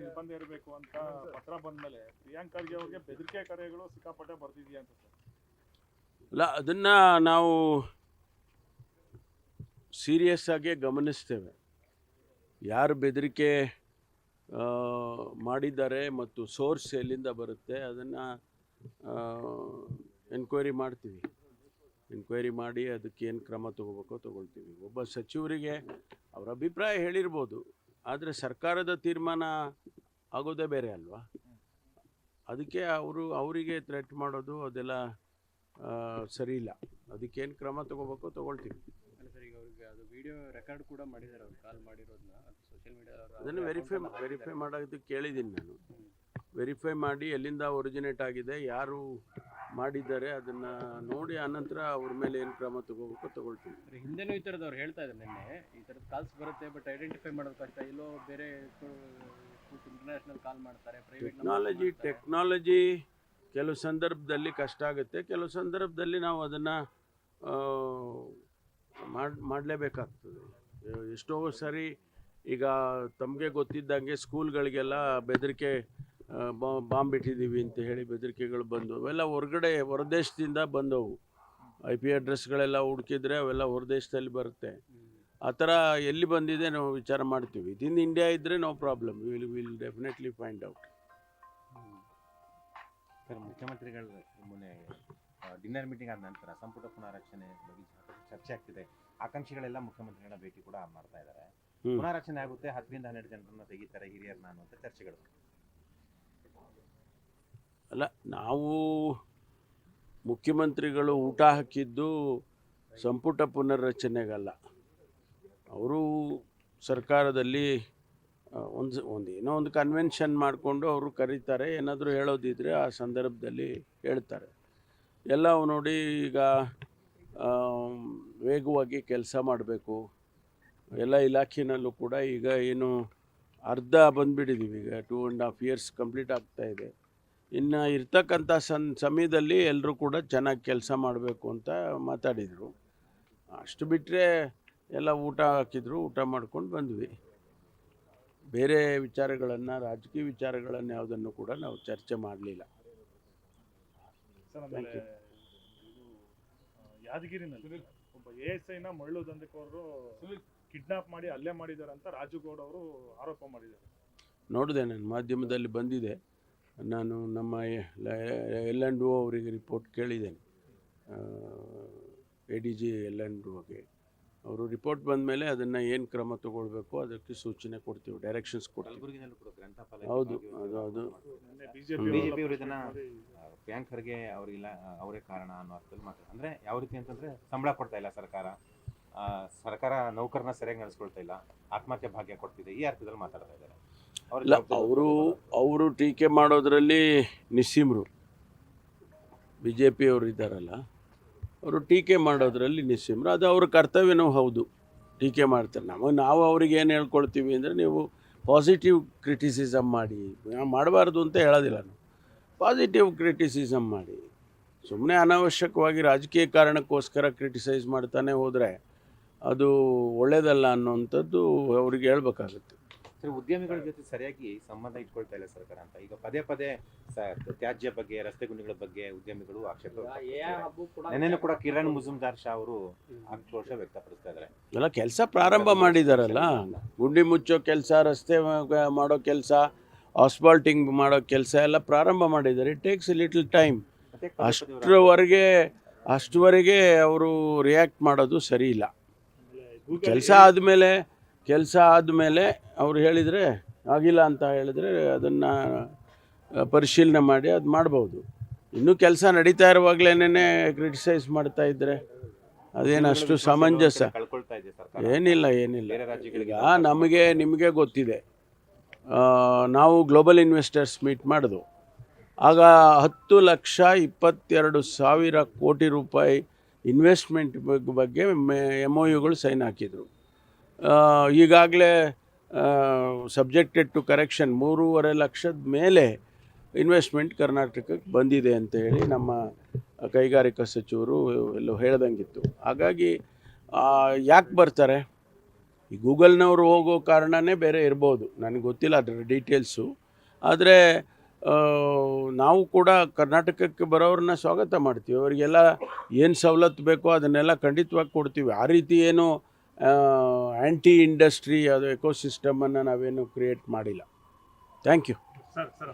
ನಿರ್ಬಂಧ ಇರಬೇಕು ಅಂತ ಪತ್ರ ಬಂದ್ಮೇಲೆ ಪ್ರಿಯಾಂಕ್ ಖರ್ಗೆ ಅವ್ರಿಗೆ ಬೆದರಿಕೆ ಕರೆಗಳು ಸಿಕ್ಕಾಪಟ್ಟೆ ಬರ್ತಿದ್ಯಾ ಅಂತ ಸರ್. ಅಲ್ಲ ಅದನ್ನು ನಾವು ಸೀರಿಯಸ್ ಆಗಿ ಗಮನಿಸ್ತೇವೆ. ಯಾರು ಬೆದರಿಕೆ ಮಾಡಿದ್ದಾರೆ ಮತ್ತು ಸೋರ್ಸ್ ಎಲ್ಲಿಂದ ಬರುತ್ತೆ ಅದನ್ನು ಎನ್ಕ್ವೈರಿ ಮಾಡ್ತೀವಿ. ಎನ್ಕ್ವೈರಿ ಮಾಡಿ ಅದಕ್ಕೆ ಏನು ಕ್ರಮ ತಗೋಬೇಕೋ ತಗೊಳ್ತೀವಿ. ಒಬ್ಬ ಸಚಿವರಿಗೆ ಅವರ ಅಭಿಪ್ರಾಯ ಹೇಳಿರ್ಬೋದು. ಆದರೆ ಸರ್ಕಾರದ ತೀರ್ಮಾನ ಆಗೋದೇ ಬೇರೆ ಅಲ್ವಾ? ಅದಕ್ಕೆ ಅವರು ಅವರಿಗೆ ಥ್ರೆಟ್ ಮಾಡೋದು ಅದೆಲ್ಲ ಸರಿ ಇಲ್ಲ. ಅದಕ್ಕೇನು ಕ್ರಮ ತಗೋಬೇಕೋ ತಗೊಳ್ತೀವಿ. ಅಲ್ಲ ಸರ್ ಈಗ ಅವ್ರಿಗೆ ಅದು ವಿಡಿಯೋ ರೆಕಾರ್ಡ್ ಕೂಡ ಮಾಡಿದ್ದಾರೆ ಅವ್ರು ಕಾಲ್ ಮಾಡಿರೋದನ್ನ ಅದು ಸೋಷಿಯಲ್ ಮೀಡಿಯಾ ಅದನ್ನು ವೆರಿಫೈ ವೆರಿಫೈ ಮಾಡೋದಕ್ಕೆ ಕೇಳಿದ್ದೀನಿ ನಾನು. ವೆರಿಫೈ ಮಾಡಿ ಎಲ್ಲಿಂದ ಒರಿಜಿನೇಟ್ ಆಗಿದೆ ಯಾರು ಮಾಡಿದ್ದಾರೆ ಅದನ್ನು ನೋಡಿ ಆನಂತರ ಅವ್ರ ಮೇಲೆ ಏನು ಕ್ರಮ ತಗೋಬೇಕು ತಗೊಳ್ತೀವಿ. ಹಿಂದೆನೂ ಈ ಥರದವ್ರು ಅವ್ರು ಹೇಳ್ತಾ ಇದ್ದಾರೆ ನಿನ್ನೆ ಈ ಥರದ ಕಾಲ್ಸ್ ಬರುತ್ತೆ ಬಟ್ ಐಡೆಂಟಿಫೈ ಮಾಡೋದು ಕಷ್ಟ ಎಲ್ಲೋ ಬೇರೆ ಇಂಟರ್ನ್ಯಾಷನಲ್ ಕಾಲ್ ಮಾಡ್ತಾರೆ ಟೆಕ್ನಾಲಜಿ ಟೆಕ್ನಾಲಜಿ ಕೆಲವು ಸಂದರ್ಭದಲ್ಲಿ ಕಷ್ಟ ಆಗುತ್ತೆ ಕೆಲವು ಸಂದರ್ಭದಲ್ಲಿ ನಾವು ಅದನ್ನು ಮಾಡಿ ಮಾಡಲೇಬೇಕಾಗ್ತದೆ. ಎಷ್ಟೋ ಸರಿ ಈಗ ತಮಗೆ ಗೊತ್ತಿದ್ದಂಗೆ ಸ್ಕೂಲ್ಗಳಿಗೆಲ್ಲ ಬೆದರಿಕೆ ಬಾಂಬ್ ಇಟ್ಟಿದ್ದೀವಿ ಅಂತ ಹೇಳಿ ಬೆದರಿಕೆಗಳು ಬಂದು ಅವೆಲ್ಲ ಹೊರಗಡೆ ಹೊರದೇಶದಿಂದ ಬಂದವು. ಐ ಪಿ ಅಡ್ರೆಸ್ಗಳೆಲ್ಲ ಹುಡುಕಿದ್ರೆ ಅವೆಲ್ಲ ಹೊರದೇಶದಲ್ಲಿ ಬರುತ್ತೆ. ಆ ಥರ ಎಲ್ಲಿ ಬಂದಿದೆ ನಾವು ವಿಚಾರ ಮಾಡ್ತೀವಿ. ಇನ್ ಇಂಡಿಯಾ ಇದ್ದರೆ no problem will will definitely find out sir ಮುಖ್ಯಮಂತ್ರಿಗಳು ಮೊನ್ನೆ ಡಿನ್ನರ್ ಮೀಟಿಂಗ್ ಆದ ನಂತರ ಸಂಪುಟ ಪುನಾರಚನೆ ಬಗ್ಗೆ ಚರ್ಚೆ ಆಗ್ತಿದೆ. ಆಕಾಂಕ್ಷಿಗಳೆಲ್ಲ ಮುಖ್ಯಮಂತ್ರಿಗಳ ಭೇಟಿ ಕೂಡ ಮಾಡ್ತಾ ಇದ್ದಾರೆ. ಪುನಾರಚನೆ ಆಗುತ್ತೆ ಹತ್ತರಿಂದ ಹನ್ನೆರಡು ಜನರನ್ನ ತೆಗಿತಾರೆ ಹಿರಿಯರನ್ನ ಅನ್ನುವಂಥ ಚರ್ಚೆಗಳು. ಅಲ್ಲ, ನಾವು ಮುಖ್ಯಮಂತ್ರಿಗಳು ಊಟ ಹಾಕಿದ್ದು ಸಂಪುಟ ಪುನರ್ರಚನೆಗಲ್ಲ. ಅವರು ಸರ್ಕಾರದಲ್ಲಿ ಒಂದು ಒಂದು ಏನೋ ಒಂದು ಕನ್ವೆನ್ಷನ್ ಮಾಡಿಕೊಂಡು ಅವರು ಕರೀತಾರೆ, ಏನಾದರೂ ಹೇಳೋದಿದ್ರೆ ಆ ಸಂದರ್ಭದಲ್ಲಿ ಹೇಳ್ತಾರೆ. ಎಲ್ಲ ನೋಡಿ ಈಗ ವೇಗವಾಗಿ ಕೆಲಸ ಮಾಡಬೇಕು. ಎಲ್ಲ ಇಲಾಖೆನಲ್ಲೂ ಕೂಡ ಈಗ ಏನು ಅರ್ಧ ಬಂದುಬಿಟ್ಟಿದ್ದೀವಿ ಈಗ two and half years complete ಆಗ್ತಾ ಇದೆ. ಇನ್ನು ಇರ್ತಕ್ಕಂಥ ಸನ್ ಸಮಯದಲ್ಲಿ ಎಲ್ಲರೂ ಕೂಡ ಚೆನ್ನಾಗಿ ಕೆಲಸ ಮಾಡಬೇಕು ಅಂತ ಮಾತಾಡಿದರು. ಅಷ್ಟು ಬಿಟ್ಟರೆ ಎಲ್ಲ ಊಟ ಹಾಕಿದ್ರು ಊಟ ಮಾಡ್ಕೊಂಡು ಬಂದ್ವಿ. ಬೇರೆ ವಿಚಾರಗಳನ್ನು ರಾಜಕೀಯ ವಿಚಾರಗಳನ್ನು ಯಾವುದನ್ನು ಕೂಡ ನಾವು ಚರ್ಚೆ ಮಾಡಲಿಲ್ಲ. ಸರ್ ಆಮೇಲೆ ಯಾದಗಿರಿನಲ್ಲಿ ಒಬ್ಬ ಎ ಎಸ್ ಐನ ಮರಳು ದಂಧೆಕೋರರು ಕಿಡ್ನಾಪ್ ಮಾಡಿ ಹಲ್ಲೆ ಮಾಡಿದ್ದಾರೆ ಅಂತ ರಾಜುಗೌಡ ಅವರು ಆರೋಪ ಮಾಡಿದ್ದಾರೆ. ನೋಡಿದೆ ನಾನು ಮಾಧ್ಯಮದಲ್ಲಿ ಬಂದಿದೆ. ನಾನು ನಮ್ಮ ಎಲ್ ಆ್ಯಂಡ್ ಓ ಅವರಿಗೆ ರಿಪೋರ್ಟ್ ಕೇಳಿದ್ದೇನೆ. A D G L and ಓಗೆ ಅವರು ರಿಪೋರ್ಟ್ ಬಂದ ಮೇಲೆ ಅದನ್ನು ಏನು ಕ್ರಮ ತಗೊಳ್ಬೇಕು ಅದಕ್ಕೆ ಸೂಚನೆ ಕೊಡ್ತೀವಿ ಡೈರೆಕ್ಷನ್ಸ್ ಕೊಡ್ತೀವಿ. ಹೌದು ಅದು ಅದು. ಖರ್ಗೆ ಅವರಿಲ್ಲ ಅವರೇ ಕಾರಣ ಅನ್ನೋ ಅರ್ಥದಲ್ಲಿ ಮಾತಾಡ ಅಂದರೆ ಯಾವ ರೀತಿ ಅಂತಂದರೆ ಸಂಬಳ ಕೊಡ್ತಾ ಇಲ್ಲ ಸರ್ಕಾರ. ಸರ್ಕಾರ ನೌಕರನ ಸರಿಯಾಗಿ ನಡೆಸ್ಕೊಳ್ತಾ ಇಲ್ಲ ಆತ್ಮಹತ್ಯೆ ಭಾಗ್ಯ ಕೊಡ್ತಿದೆ ಈ ಅರ್ಥದಲ್ಲಿ ಮಾತಾಡ್ತಾ ಇದ್ದಾರೆ. ಇಲ್ಲ ಅವರು ಅವರು ಟೀಕೆ ಮಾಡೋದರಲ್ಲಿ ನಿಸ್ಸೀಮರು. ಬಿ ಜೆ ಪಿಯವರು ಇದ್ದಾರಲ್ಲ ಅವರು ಟೀಕೆ ಮಾಡೋದರಲ್ಲಿ ನಿಸ್ಸೀಮರು. ಅದು ಅವ್ರ ಕರ್ತವ್ಯನೂ ಹೌದು. ಟೀಕೆ ಮಾಡ್ತಾರೆ. ನಮಗೆ ನಾವು ಅವ್ರಿಗೆ ಏನು ಹೇಳ್ಕೊಳ್ತೀವಿ ಅಂದರೆ ನೀವು ಪಾಸಿಟಿವ್ ಕ್ರಿಟಿಸಿಸಮ್ ಮಾಡಿ. ಮಾಡಬಾರ್ದು ಅಂತ ಹೇಳೋದಿಲ್ಲ ನಾವು ಪಾಸಿಟಿವ್ ಕ್ರಿಟಿಸಿಸಮ್ ಮಾಡಿ. ಸುಮ್ಮನೆ ಅನಾವಶ್ಯಕವಾಗಿ ರಾಜಕೀಯ ಕಾರಣಕ್ಕೋಸ್ಕರ ಕ್ರಿಟಿಸೈಸ್ ಮಾಡ್ತಾನೆ ಹೋದರೆ ಅದು ಒಳ್ಳೆಯದಲ್ಲ ಅನ್ನೋವಂಥದ್ದು ಅವ್ರಿಗೆ ಹೇಳ್ಬೇಕಾಗುತ್ತೆ. ಉದ್ಯಮಿಗಳ ಜೊತೆ ಸರಿಯಾಗಿ ಸಂಬಂಧ ಇಟ್ಕೊಳ್ತಾ ಇಲ್ಲ ಸರ್ಕಾರ ಅಂತ. ಈಗ ಪದೇ ಪದೇ ಸ- ತ್ಯಾಜ್ಯ ಬಗ್ಗೆ ರಸ್ತೆ ಗುಂಡಿಗಳ ಬಗ್ಗೆ ಉದ್ಯಮಿಗಳು ಆಕ್ಷೇಪ ಕೂಡ ಕಿರಣ್ ಮುಜುಮ್ದಾರ್ ಶಾ ಅವರು ಆಕ್ರೋಶ ವ್ಯಕ್ತಪಡಿಸ್ತಾ ಇದಾರೆ ಎಲ್ಲ ಕೆಲಸ ಪ್ರಾರಂಭ ಮಾಡಿದಾರಲ್ಲ? ಗುಂಡಿ ಮುಚ್ಚೋ ಕೆಲಸ ರಸ್ತೆ ಮಾಡೋ ಕೆಲಸ ಆಸ್ಪಾಲ್ಟಿಂಗ್ ಮಾಡೋ ಕೆಲಸ ಎಲ್ಲ ಪ್ರಾರಂಭ ಮಾಡಿದ್ದಾರೆ. ಇಟ್ ಟೇಕ್ಸ್ ಲಿಟಲ್ ಟೈಮ್ ಅಷ್ಟರವರೆಗೆ ಅಷ್ಟುವರೆಗೆ ಅವರು ರಿಯಾಕ್ಟ್ ಮಾಡೋದು ಸರಿ ಇಲ್ಲ. ಕೆಲಸ ಆದಮೇಲೆ ಕೆಲಸ ಆದಮೇಲೆ ಅವ್ರು ಹೇಳಿದರೆ ಆಗಿಲ್ಲ ಅಂತ ಹೇಳಿದರೆ ಅದನ್ನು ಪರಿಶೀಲನೆ ಮಾಡಿ ಅದು ಮಾಡ್ಬೋದು. ಇನ್ನೂ ಕೆಲಸ ನಡೀತಾ ಇರುವಾಗಲೇ ಕ್ರಿಟಿಸೈಸ್ ಮಾಡ್ತಾ ಇದ್ದರೆ ಅದೇನು ಅಷ್ಟು ಸಮಂಜಸ. ಏನಿಲ್ಲ ಏನಿಲ್ಲ. ಈಗ ನಮಗೆ ನಿಮಗೆ ಗೊತ್ತಿದೆ. ನಾವು ಗ್ಲೋಬಲ್ ಇನ್ವೆಸ್ಟರ್ಸ್ ಮೀಟ್ ಮಾಡಿದ್ವು ಆಗ ಹತ್ತು ಲಕ್ಷ ಇಪ್ಪತ್ತೆರಡು ಸಾವಿರ ಕೋಟಿ ರೂಪಾಯಿ ಇನ್ವೆಸ್ಟ್ಮೆಂಟ್ ಬಗ್ಗೆ ಎಂ ಒ ಯುಗಳು ಸೈನ್ ಹಾಕಿದರು. ಈಗಾಗಲೇ ಸಬ್ಜೆಕ್ಟೆಡ್ ಟು ಕರೆಕ್ಷನ್ ಮೂರುವರೆ ಲಕ್ಷದ ಮೇಲೆ ಇನ್ವೆಸ್ಟ್ಮೆಂಟ್ ಕರ್ನಾಟಕಕ್ಕೆ ಬಂದಿದೆ ಅಂತ ಹೇಳಿ ನಮ್ಮ ಕೈಗಾರಿಕಾ ಸಚಿವರು ಎಲ್ಲೋ ಹೇಳ್ದಂಗಿತ್ತು. ಹಾಗಾಗಿ ಯಾಕೆ ಬರ್ತಾರೆ? ಈ ಗೂಗಲ್ನವರು ಹೋಗೋ ಕಾರಣನೇ ಬೇರೆ ಇರ್ಬೋದು. ನನಗೆ ಗೊತ್ತಿಲ್ಲ ಅದರ ಡೀಟೇಲ್ಸು. ಆದರೆ ನಾವು ಕೂಡ ಕರ್ನಾಟಕಕ್ಕೆ ಬರೋರನ್ನ ಸ್ವಾಗತ ಮಾಡ್ತೀವಿ. ಅವರಿಗೆಲ್ಲ ಏನು ಸವಲತ್ತು ಬೇಕೋ ಅದನ್ನೆಲ್ಲ ಖಂಡಿತವಾಗಿ ಕೊಡ್ತೀವಿ. ಆ ರೀತಿ ಏನು ಆ್ಯಂಟಿ ಇಂಡಸ್ಟ್ರಿ ಅದು ಎಕೋಸಿಸ್ಟಮನ್ನು ನಾವೇನು ಕ್ರಿಯೇಟ್ ಮಾಡಿಲ್ಲ. Thank you sir sir.